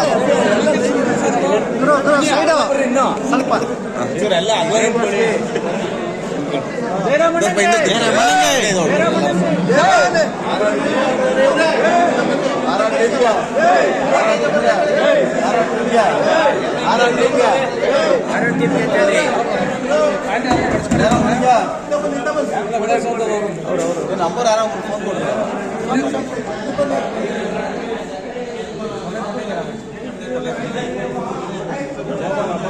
Side ನಿಂತ್ಕೊಳ್ಳಿ ಗುರು ಗುರು side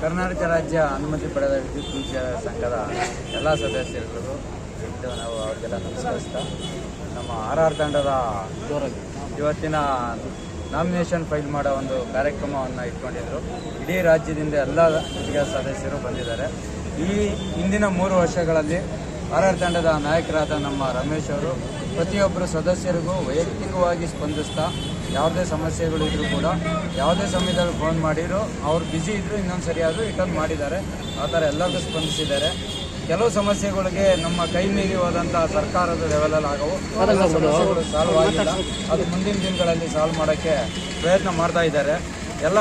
Karnataka ರಾಜ್ಯ ಅನುಮತಿ ಪಡೆದ ವಿದ್ಯುತ್ ವಿಷಯ ಸಂಘದ ಎಲ್ಲ ಸದಸ್ಯರುಗಳಿಗೂ ನಾವು ಅವ್ರಿಗೆಲ್ಲ ನಮಸ್ಕರಿಸ್ತಾ ನಮ್ಮ ಆರ್ ಆರ್ ತಂಡದ ಇವತ್ತಿನ ನಾಮಿನೇಷನ್ ಫೈಲ್ ಮಾಡೋ ಒಂದು ಕಾರ್ಯಕ್ರಮವನ್ನು ಇಟ್ಕೊಂಡಿದ್ರು. ಇಡೀ ರಾಜ್ಯದಿಂದ ಎಲ್ಲ ಸದಸ್ಯರು ಬಂದಿದ್ದಾರೆ. ಈ ಹಿಂದಿನ ಮೂರು ವರ್ಷಗಳಲ್ಲಿ ಆರ್ ತಂಡದ ನಾಯಕರಾದ ನಮ್ಮ ರಮೇಶ್ ಅವರು ಪ್ರತಿಯೊಬ್ಬರು ಸದಸ್ಯರಿಗೂ ವೈಯಕ್ತಿಕವಾಗಿ ಸ್ಪಂದಿಸ್ತಾ ಯಾವುದೇ ಸಮಸ್ಯೆಗಳು ಇದ್ರೂ ಕೂಡ ಯಾವುದೇ ಸಮಯದಲ್ಲಿ ಫೋನ್ ಮಾಡಿದ್ರು, ಅವ್ರು ಬ್ಯುಸಿ ಇದ್ರು ಇನ್ನೊಂದು ಸರಿಯಾದರೂ ರಿಟರ್ನ್ ಮಾಡಿದ್ದಾರೆ. ಆ ಥರ ಎಲ್ಲರಿಗೂ ಸ್ಪಂದಿಸಿದ್ದಾರೆ. ಕೆಲವು ಸಮಸ್ಯೆಗಳಿಗೆ ನಮ್ಮ ಕೈ ಮೀರಿ ಹೋದಂಥ ಸರ್ಕಾರದ ಲೆವೆಲಲ್ಲಿ ಆಗವು. ಸಮಸ್ಯೆಗಳು ಸಾಲ್ವ್ ಆಗಿಲ್ಲ. ಅದು ಮುಂದಿನ ದಿನಗಳಲ್ಲಿ ಸಾಲ್ವ್ ಮಾಡೋಕ್ಕೆ ಪ್ರಯತ್ನ ಮಾಡ್ತಾ ಇದ್ದಾರೆ. ಎಲ್ಲ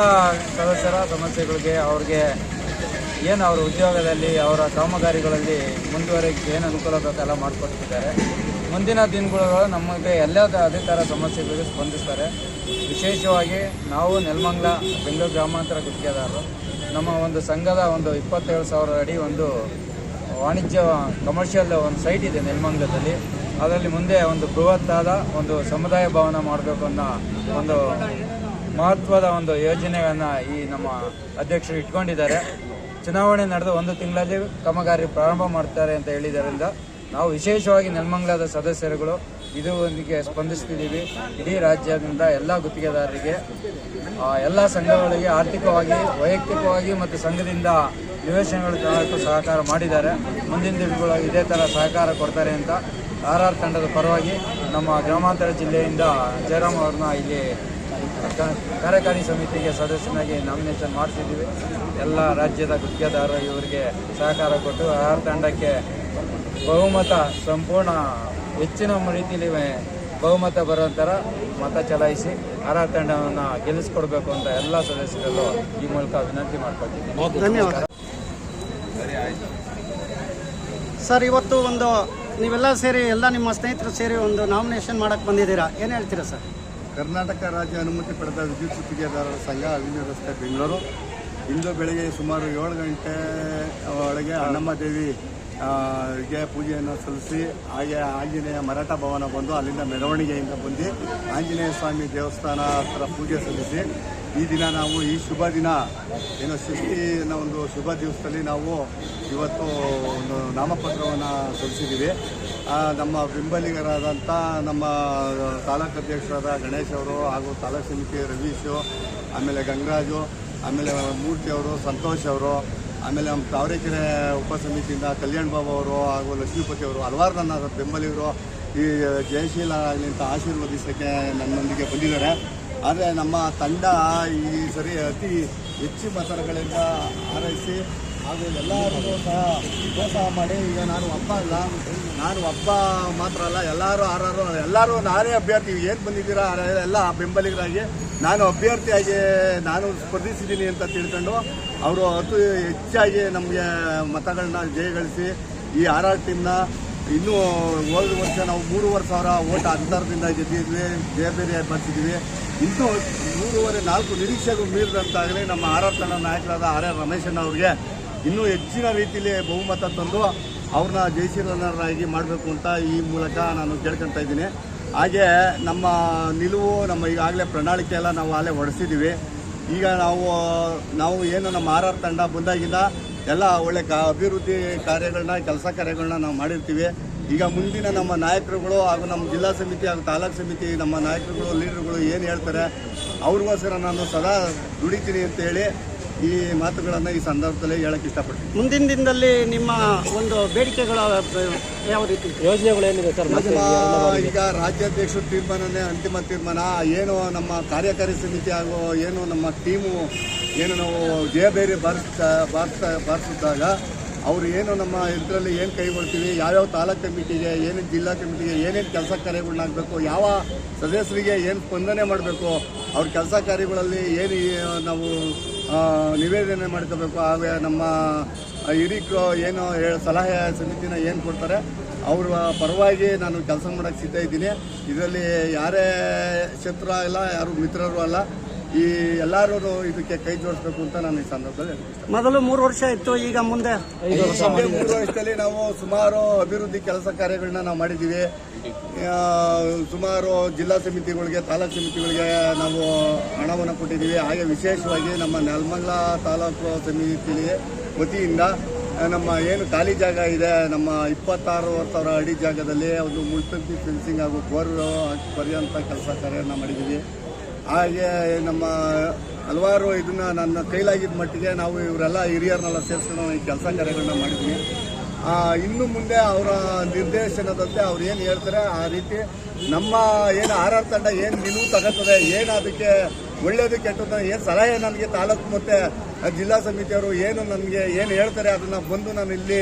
ಸದಸ್ಯರ ಸಮಸ್ಯೆಗಳಿಗೆ ಅವ್ರಿಗೆ ಏನು ಅವರ ಉದ್ಯೋಗದಲ್ಲಿ ಅವರ ಕಾಮಗಾರಿಗಳಲ್ಲಿ ಮುಂದುವರೆಗೆ ಏನು ಅನುಕೂಲ ಬೇಕೆಲ್ಲ ಮಾಡಿಕೊಡ್ತಿದ್ದಾರೆ. ಮುಂದಿನ ದಿನಗಳು ನಮಗೆ ಎಲ್ಲ ಅದೇ ಥರ ಸಮಸ್ಯೆಗಳಿಗೆ ಸ್ಪಂದಿಸ್ತಾರೆ. ವಿಶೇಷವಾಗಿ ನಾವು ನೆಲಮಂಗ್ಲ ಬೆಂಗಳೂರು ಗ್ರಾಮಾಂತರ ಗುತ್ತಿಗೆದಾರರು. ನಮ್ಮ ಒಂದು ಸಂಘದ ಒಂದು ಇಪ್ಪತ್ತೇಳು ಸಾವಿರ ಅಡಿ ಒಂದು ವಾಣಿಜ್ಯ ಕಮರ್ಷಿಯಲ್ ಒಂದು ಸೈಟ್ ಇದೆ ನೆಲಮಂಗಲದಲ್ಲಿ. ಅದರಲ್ಲಿ ಮುಂದೆ ಒಂದು ಬೃಹತ್ತಾದ ಒಂದು ಸಮುದಾಯ ಭವನ ಮಾಡಬೇಕು ಅನ್ನೋ ಒಂದು ಮಹತ್ವದ ಒಂದು ಯೋಜನೆಯನ್ನು ಈ ನಮ್ಮ ಅಧ್ಯಕ್ಷರು ಇಟ್ಕೊಂಡಿದ್ದಾರೆ. ಚುನಾವಣೆ ನಡೆದು ಒಂದು ತಿಂಗಳಲ್ಲಿ ಕಾಮಗಾರಿ ಪ್ರಾರಂಭ ಮಾಡ್ತಾರೆ ಅಂತ ಹೇಳಿದ್ದರಿಂದ ನಾವು ವಿಶೇಷವಾಗಿ ನೆಲಮಂಗಲದ ಸದಸ್ಯರುಗಳು ಇದರೊಂದಿಗೆ ಸ್ಪಂದಿಸ್ತಿದ್ದೀವಿ. ಇಡೀ ರಾಜ್ಯದಿಂದ ಎಲ್ಲ ಗುತ್ತಿಗೆದಾರರಿಗೆ ಎಲ್ಲ ಸಂಘಗಳಿಗೆ ಆರ್ಥಿಕವಾಗಿ, ವೈಯಕ್ತಿಕವಾಗಿ ಮತ್ತು ಸಂಘದಿಂದ ನಿವೇಶನಗಳು ತಗೊಳ್ಳೋಕ್ಕೂ ಸಹಕಾರ ಮಾಡಿದ್ದಾರೆ. ಮುಂದಿನ ದಿನಗಳು ಇದೇ ಥರ ಸಹಕಾರ ಕೊಡ್ತಾರೆ ಅಂತ ಆರ್ ಆರ್ ತಂಡದ ಪರವಾಗಿ ನಮ್ಮ ಗ್ರಾಮಾಂತರ ಜಿಲ್ಲೆಯಿಂದ ಜಯರಾಮ್ ಅವ್ರನ್ನ ಇಲ್ಲಿ ಕಾರ್ಯಕಾರಿ ಸಮಿತಿಗೆ ಸದಸ್ಯನಾಗಿ ನಾಮಿನೇಷನ್ ಮಾಡಿಸಿದ್ದೀವಿ. ಎಲ್ಲ ರಾಜ್ಯದ ಗುತ್ತಿಗೆದಾರರು ಇವರಿಗೆ ಸಹಕಾರ ಕೊಟ್ಟು ಆರ್ ತಂಡಕ್ಕೆ ಬಹುಮತ, ಸಂಪೂರ್ಣ ಹೆಚ್ಚಿನ ರೀತಿಯಲ್ಲಿ ಬಹುಮತ ಬರೋ ಥರ ಮತ ಚಲಾಯಿಸಿ ಆರಾ ತಂಡವನ್ನು ಗೆಲ್ಲಿಸ್ಕೊಡ್ಬೇಕು ಅಂತ ಎಲ್ಲ ಸದಸ್ಯರಲ್ಲೂ ಈ ಮೂಲಕ ವಿನಂತಿ ಮಾಡ್ಕೊಳ್ತೀನಿ ಧನ್ಯವಾದ ಸರ್ ಇವತ್ತು ಒಂದು ನೀವೆಲ್ಲ ಸೇರಿ ಎಲ್ಲ ನಿಮ್ಮ ಸ್ನೇಹಿತರು ಸೇರಿ ಒಂದು ನಾಮಿನೇಷನ್ ಮಾಡಕ್ಕೆ ಬಂದಿದ್ದೀರಾ? ಏನು ಹೇಳ್ತೀರಾ ಸರ್? ಕರ್ನಾಟಕ ರಾಜ್ಯ ಅನುಮತಿ ಪಡೆದ ವಿದ್ಯುತ್ ಗುತ್ತಿಗೆದಾರರ ಸಂಘ ಅಭಿವೃದ್ಧಿ ರಸ್ತೆ ಬೆಂಗಳೂರು. ಇಂದು ಬೆಳಗ್ಗೆ ಸುಮಾರು ಏಳು ಗಂಟೆ ಒಳಗೆ ಅಣ್ಣಮ್ಮ ದೇವಿ ಗೆ ಪೂಜೆಯನ್ನು ಸಲ್ಲಿಸಿ, ಹಾಗೆ ಆಂಜನೇಯ ಮರಾಠ ಭವನ ಬಂದು ಅಲ್ಲಿಂದ ಮೆರವಣಿಗೆಯಿಂದ ಬಂದು ಆಂಜನೇಯ ಸ್ವಾಮಿ ದೇವಸ್ಥಾನ ಹತ್ರ ಪೂಜೆ ಸಲ್ಲಿಸಿ, ಈ ದಿನ ನಾವು ಈ ಶುಭ ದಿನ, ಏನೋ ಸೃಷ್ಟಿನ ಒಂದು ಶುಭ ದಿವಸದಲ್ಲಿ ನಾವು ಇವತ್ತು ಒಂದು ನಾಮಪತ್ರವನ್ನು ಸಲ್ಲಿಸಿದ್ದೀವಿ. ನಮ್ಮ ಬೆಂಬಲಿಗರಾದಂಥ ನಮ್ಮ ತಾಲೂಕು ಅಧ್ಯಕ್ಷರಾದ ಗಣೇಶ್ ಅವರು ಹಾಗೂ ತಾಲೂಕು ಸಮಿತಿ ರವೀಶು, ಆಮೇಲೆ ಗಂಗರಾಜು ಆಮೇಲೆ ಮೂರ್ತಿ ಅವರು, ಸಂತೋಷ್ ಅವರು, ಆಮೇಲೆ ನಮ್ಮ ತಾವರೆಕೆರೆ ಉಪಸಮಿತಿಯಿಂದ ಕಲ್ಯಾಣ್ ಬಾಬು ಅವರು ಹಾಗೂ ಲಕ್ಷ್ಮೀಪತಿ ಅವರು ಹಲವಾರು ನನ್ನ ಬೆಂಬಲಿಗರು ಈ ಜಯಶೀಲ ಆಗಲಿ ಅಂತ ಆಶೀರ್ವದಿಸೋಕ್ಕೆ ನನ್ನೊಂದಿಗೆ ಬಂದಿದ್ದಾರೆ. ಆದರೆ ನಮ್ಮ ತಂಡ ಈ ಸರಿ ಅತಿ ಹೆಚ್ಚು ಮತಗಳಿಂದ ಹಾರೈಸಿ ಹಾಗೂ ಎಲ್ಲರಿಗೂ ಸಹ ಪ್ರೋತ್ಸಾಹ ಮಾಡಿ. ಈಗ ನಾನು ಒಬ್ಬ ಅಲ್ಲ. ನಾನು ಒಬ್ಬ ಮಾತ್ರ ಅಲ್ಲ, ಎಲ್ಲರೂ ಆರಾರು, ಎಲ್ಲರೂ ನಾನೇ ಅಭ್ಯರ್ಥಿ. ಏನು ಬಂದಿದ್ದೀರಾ? ಎಲ್ಲ ಬೆಂಬಲಿಗರಾಗಿ ನಾನು ಅಭ್ಯರ್ಥಿಯಾಗಿ ನಾನು ಸ್ಪರ್ಧಿಸಿದ್ದೀನಿ ಅಂತ ತಿಳ್ಕೊಂಡು ಅವರು ಅತಿ ಹೆಚ್ಚಾಗಿ ನಮಗೆ ಮತಗಳನ್ನ ಜಯಗಳಿಸಿ ಈ ಆರ್ ಆರ್ ಟೀಮ್ನ ಇನ್ನೂ ಹೋದ ವರ್ಷ ನಾವು ಮೂರುವರೆ ಸಾವಿರ ಓಟ್ ಅಂತರದಿಂದ ಗೆದ್ದಿದ್ವಿ ಜಯಬೇರಿ ಬರ್ತಿದ್ವಿ ಇನ್ನೂ ಮೂರುವರೆ, ನಾಲ್ಕು ನಿರೀಕ್ಷೆಗೂ ಮೀರಿದಂತಾಗಲಿ ನಮ್ಮ ಆರ್ ಆರ್ ತಂಡ ನಾಯಕರಾದ ಆರ್ ಆರ್ ರಮೇಶಣ್ಣ ಅವ್ರಿಗೆ ಇನ್ನೂ ಹೆಚ್ಚಿನ ರೀತಿಯಲ್ಲಿ ಬಹುಮತ ತಂದು ಅವ್ರನ್ನ ಜಯಸಿರನರಾಗಿ ಮಾಡಬೇಕು ಅಂತ ಈ ಮೂಲಕ ನಾನು ಕೇಳ್ಕೊತಾ ಇದ್ದೀನಿ. ಹಾಗೆ ನಮ್ಮ ನಿಲುವು, ನಮ್ಮ ಈಗಾಗಲೇ ಪ್ರಣಾಳಿಕೆ ಎಲ್ಲ ನಾವು ಅಲ್ಲೇ ಹೊಡೆಸಿದ್ದೀವಿ ಈಗ ನಾವು ನಾವು ಏನು ನಮ್ಮ ಆರ್ ಆರ್ ತಂಡ ಬಂದಾಗಿಂದ ಎಲ್ಲ ಒಳ್ಳೆ ಕಾ, ಅಭಿವೃದ್ಧಿ ಕಾರ್ಯಗಳನ್ನ, ಕೆಲಸ ಕಾರ್ಯಗಳನ್ನ ನಾವು ಮಾಡಿರ್ತೀವಿ. ಈಗ ಮುಂದಿನ ನಮ್ಮ ನಾಯಕರುಗಳು ಹಾಗೂ ನಮ್ಮ ಜಿಲ್ಲಾ ಸಮಿತಿ ಹಾಗೂ ತಾಲೂಕು ಸಮಿತಿ ನಮ್ಮ ನಾಯಕರುಗಳು, ಲೀಡರ್ಗಳು ಏನು ಹೇಳ್ತಾರೆ, ಅವ್ರಿಗೋಸ್ಕರ ನಾನು ಸದಾ ದುಡಿತೀನಿ ಅಂತ ಹೇಳಿ ಈ ಮಾತುಗಳನ್ನು ಈ ಸಂದರ್ಭದಲ್ಲಿ ಹೇಳಕ್ಕೆ ಇಷ್ಟಪಡ್ತೀನಿ. ಮುಂದಿನ ದಿನದಲ್ಲಿ ನಿಮ್ಮ ಒಂದು ಬೇಡಿಕೆಗಳ ಯಾವ ರೀತಿ? ಯೋಜನೆಗಳೇನಿದೆ ಸರ್? ಈಗ ರಾಜ್ಯಾಧ್ಯಕ್ಷರ ತೀರ್ಮಾನನೇ ಅಂತಿಮ ತೀರ್ಮಾನ. ಏನು ನಮ್ಮ ಕಾರ್ಯಕಾರಿ ಸಮಿತಿ ಹಾಗೂ ಏನು ನಮ್ಮ ಟೀಮು ಏನು ನಾವು ಜಯಬೇರಿ ಬಾರಿಸ್ತಾ ಬಾರಿಸ್ತಾ ಬಾರಿಸಿದಾಗ ಅವರು ಏನು ನಮ್ಮ ಇದರಲ್ಲಿ ಏನು ಕೈಗೊಳ್ತೀವಿ ಯಾವ್ಯಾವ ತಾಲೂಕು ಕಮಿಟಿಗೆ ಏನೇನು ಜಿಲ್ಲಾ ಕಮಿಟಿಗೆ ಏನೇನು ಕೆಲಸ ಕಾರ್ಯಗಳನ್ನಾಗಬೇಕು ಯಾವ ಸದಸ್ಯರಿಗೆ ಏನು ಸ್ಪಂದನೆ ಮಾಡಬೇಕು ಅವ್ರ ಕೆಲಸ ಕಾರ್ಯಗಳಲ್ಲಿ ಏನು ನಾವು ನಿವೇದನೆ ಮಾಡ್ಕೋಬೇಕು. ಹಾಗೆ ನಮ್ಮ ಹಿರಿಕರು ಏನು ಸಲಹೆ ಸಮಿತಿನ ಏನು ಕೊಡ್ತಾರೆ, ಅವರ ಪರವಾಗಿ ನಾನು ಕೆಲಸ ಮಾಡೋಕ್ಕೆ ಸಿದ್ಧ ಇದ್ದೀನಿ. ಇದರಲ್ಲಿ ಯಾರೇ ಶತ್ರು ಇಲ್ಲ ಯಾರು ಮಿತ್ರರು ಅಲ್ಲ ಈ ಎಲ್ಲರೂ ಇದಕ್ಕೆ ಕೈ ಜೋಡಿಸ್ಬೇಕು ಅಂತ ನಾನು ಈ ಸಂದರ್ಭದಲ್ಲಿ. ಮೊದಲು ಮೂರು ವರ್ಷ ಇತ್ತು ಈಗ ಮುಂದೆ ಮೂರು ವರ್ಷದಲ್ಲಿ ನಾವು ಸುಮಾರು ಅಭಿವೃದ್ಧಿ ಕೆಲಸ ಕಾರ್ಯಗಳನ್ನ ನಾವು ಮಾಡಿದ್ದೀವಿ. ಸುಮಾರು ಜಿಲ್ಲಾ ಸಮಿತಿಗಳಿಗೆ ತಾಲೂಕ್ ಸಮಿತಿಗಳಿಗೆ ನಾವು ಹಣವನ್ನು ಕೊಟ್ಟಿದ್ದೀವಿ. ಹಾಗೆ ವಿಶೇಷವಾಗಿ ನಮ್ಮ ನೆಲಮಂಗಲ ತಾಲೂಕು ಸಮಿತಿ ವತಿಯಿಂದ ನಮ್ಮ ಏನು ಖಾಲಿ ಜಾಗ ಇದೆ ನಮ್ಮ ಇಪ್ಪತ್ತಾರು ಸಾವಿರ ಅಡಿ ಜಾಗದಲ್ಲಿ ಒಂದು ಮುಳ್ತಂತಿ ಫೆನ್ಸಿಂಗ್ ಹಾಗೂ ಬೋರ್ ಪರ್ಯಂತ ಕೆಲಸ ಕಾರ್ಯನ ಮಾಡಿದ್ದೀವಿ. ಹಾಗೆ ನಮ್ಮ ಹಲವಾರು ಇದನ್ನ ನನ್ನ ಕೈಲಾಗಿದ್ದ ಮಟ್ಟಿಗೆ ನಾವು ಇವರೆಲ್ಲ ಹಿರಿಯರನ್ನೆಲ್ಲ ಸೇರಿಸ್ಕೊಂಡು ಈ ಕೆಲಸ ಕಾರ್ಯಗಳನ್ನ ಮಾಡಿದ್ವಿ. ಇನ್ನು ಮುಂದೆ ಅವರ ನಿರ್ದೇಶನದಂತೆ ಅವ್ರು ಏನು ಹೇಳ್ತಾರೆ, ಆ ರೀತಿ ನಮ್ಮ ಏನು ಆರ್ ಆರ್ ತಂಡ ಏನು ನಿಲುವು ತಗೋತದೆ, ಏನು ಅದಕ್ಕೆ ಒಳ್ಳೆಯದು ಕೆಟ್ಟದ್ದು ಏನು ಸಲಹೆ ನನಗೆ ತಾಲೂಕು ಮತ್ತು ಜಿಲ್ಲಾ ಸಮಿತಿಯವರು ಏನು ನನಗೆ ಏನು ಹೇಳ್ತಾರೆ ಅದನ್ನು ಬಂದು ನಾನು ಇಲ್ಲಿ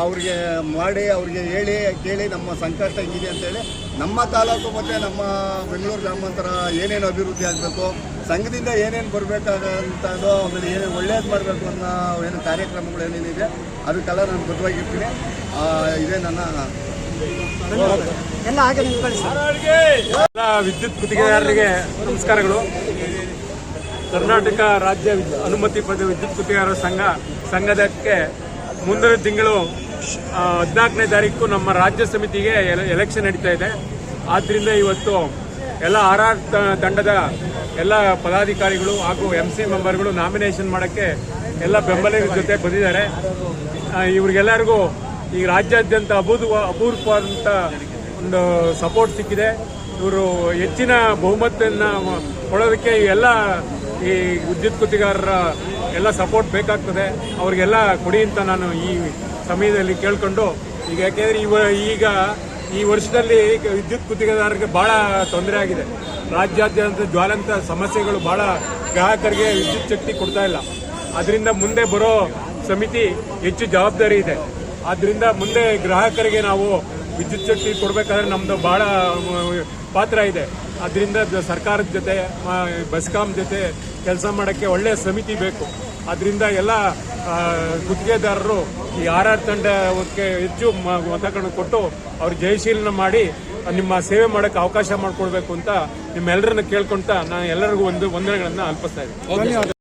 ಅವ್ರಿಗೆ ಮಾಡಿ ಅವ್ರಿಗೆ ಹೇಳಿ ಕೇಳಿ ನಮ್ಮ ಸಂಕಷ್ಟ ಹಿಂಗಿದೆ ಅಂತೇಳಿ ನಮ್ಮ ತಾಲೂಕು ಮತ್ತು ನಮ್ಮ ಬೆಂಗಳೂರು ಗ್ರಾಮಾಂತರ ಏನೇನು ಅಭಿವೃದ್ಧಿ ಆಗಬೇಕು ಸಂಘದಿಂದ ಏನೇನು ಬರಬೇಕಾಗಂಥದ್ದು ಆಮೇಲೆ ಏನೇನು ಒಳ್ಳೇದು ಮಾಡಬೇಕು ಅನ್ನೋ ಏನು ಕಾರ್ಯಕ್ರಮಗಳು ಏನೇನಿದೆ ಅದಕ್ಕೆಲ್ಲ ನಾನು ಬದ್ಧವಾಗಿರ್ತೀನಿ ಇದೇ ನನ್ನ ಎಲ್ಲ ಹಾಗೆ ನಿಂತ್ಕೊಳ್ಳಿ ಸರ್. ಎಲ್ಲ ವಿದ್ಯುತ್ ಗುತ್ತಿಗೆದಾರರಿಗೆ ನಮಸ್ಕಾರಗಳು. ಕರ್ನಾಟಕ ರಾಜ್ಯ ಅನುಮತಿ ಪಡೆದ ವಿದ್ಯುತ್ ಗುತ್ತಿಗೆದಾರರ ಸಂಘ, ಸಂಘದಕ್ಕೆ ಮುಂದಿನ ತಿಂಗಳು ಹದಿನಾಲ್ಕನೇ ತಾರೀಕು ನಮ್ಮ ರಾಜ್ಯ ಸಮಿತಿಗೆ ಎಲೆ- ಎಲೆಕ್ಷನ್ ನಡೀತಾ ಇದೆ. ಆದ್ದರಿಂದ ಇವತ್ತು ಎಲ್ಲ ಆರ್ ಆರ್ ತಂಡದ ಎಲ್ಲ ಪದಾಧಿಕಾರಿಗಳು ಹಾಗೂ ಎಂ ಸಿ ಮೆಂಬರ್ಗಳು ನಾಮಿನೇಷನ್ ಮಾಡೋಕ್ಕೆ ಎಲ್ಲ ಬೆಂಬಲಿಗರ ಜೊತೆ ಬಂದಿದ್ದಾರೆ. ಇವ್ರಿಗೆಲ್ಲರಿಗೂ ಈ ರಾಜ್ಯಾದ್ಯಂತ ಅಭೂತ ಅಪೂರ್ವವಾದಂಥ ಒಂದು ಸಪೋರ್ಟ್ ಸಿಕ್ಕಿದೆ. ಇವರು ಹೆಚ್ಚಿನ ಬಹುಮತವನ್ನು ಕೊಡೋದಕ್ಕೆ ಎಲ್ಲ ಈ ವಿದ್ಯುತ್ ಗುತ್ತಿಗಾರರ ಎಲ್ಲ ಸಪೋರ್ಟ್ ಬೇಕಾಗ್ತದೆ. ಅವ್ರಿಗೆಲ್ಲ ಕೊಡಿ ಅಂತ ನಾನು ಈ ಸಮಯದಲ್ಲಿ ಕೇಳ್ಕೊಂಡು, ಈಗ ಯಾಕೆಂದ್ರೆ ಇವ ಈಗ ಈ ವರ್ಷದಲ್ಲಿ ವಿದ್ಯುತ್ ಗುತ್ತಿಗೆದಾರರಿಗೆ ಬಹಳ ತೊಂದರೆ ಆಗಿದೆ. ರಾಜ್ಯಾದ್ಯಂತ ಜ್ವಾಲಂತ ಸಮಸ್ಯೆಗಳು ಬಹಳ ಗ್ರಾಹಕರಿಗೆ ವಿದ್ಯುತ್ ಶಕ್ತಿ ಕೊಡ್ತಾ ಇಲ್ಲ. ಅದರಿಂದ ಮುಂದೆ ಬರೋ ಸಮಿತಿ ಹೆಚ್ಚು ಜವಾಬ್ದಾರಿ ಇದೆ. ಆದ್ರಿಂದ ಮುಂದೆ ಗ್ರಾಹಕರಿಗೆ ನಾವು ವಿದ್ಯುತ್ ಶಕ್ತಿ ಕೊಡಬೇಕಾದ್ರೆ ನಮ್ಮದು ಭಾಳ ಪಾತ್ರ ಇದೆ. ಅದರಿಂದ ಸರ್ಕಾರದ ಜೊತೆ ಬೆಸ್ಕಾಂ ಜೊತೆ ಕೆಲಸ ಮಾಡೋಕ್ಕೆ ಒಳ್ಳೆಯ ಸಮಿತಿ ಬೇಕು. ಅದರಿಂದ ಎಲ್ಲ ಗುತ್ತಿಗೆದಾರರು ಈ ಆರ್ ಆರ್ ತಂಡಕ್ಕೆ ಹೆಚ್ಚು ಮತಗಳನ್ನು ಕೊಟ್ಟು ಅವ್ರು ಜಯಶೀಲನ ಮಾಡಿ, ನಿಮ್ಮ ಸೇವೆ ಮಾಡೋಕ್ಕೆ ಅವಕಾಶ ಮಾಡಿಕೊಡ್ಬೇಕು ಅಂತ ನಿಮ್ಮೆಲ್ಲರನ್ನ ಕೇಳ್ಕೊಂತ ನಾನು ಎಲ್ಲರಿಗೂ ಒಂದು, ವಂದನೆಗಳನ್ನು ಅಲ್ಪಿಸ್ತಾ ಇದ್ದೀನಿ.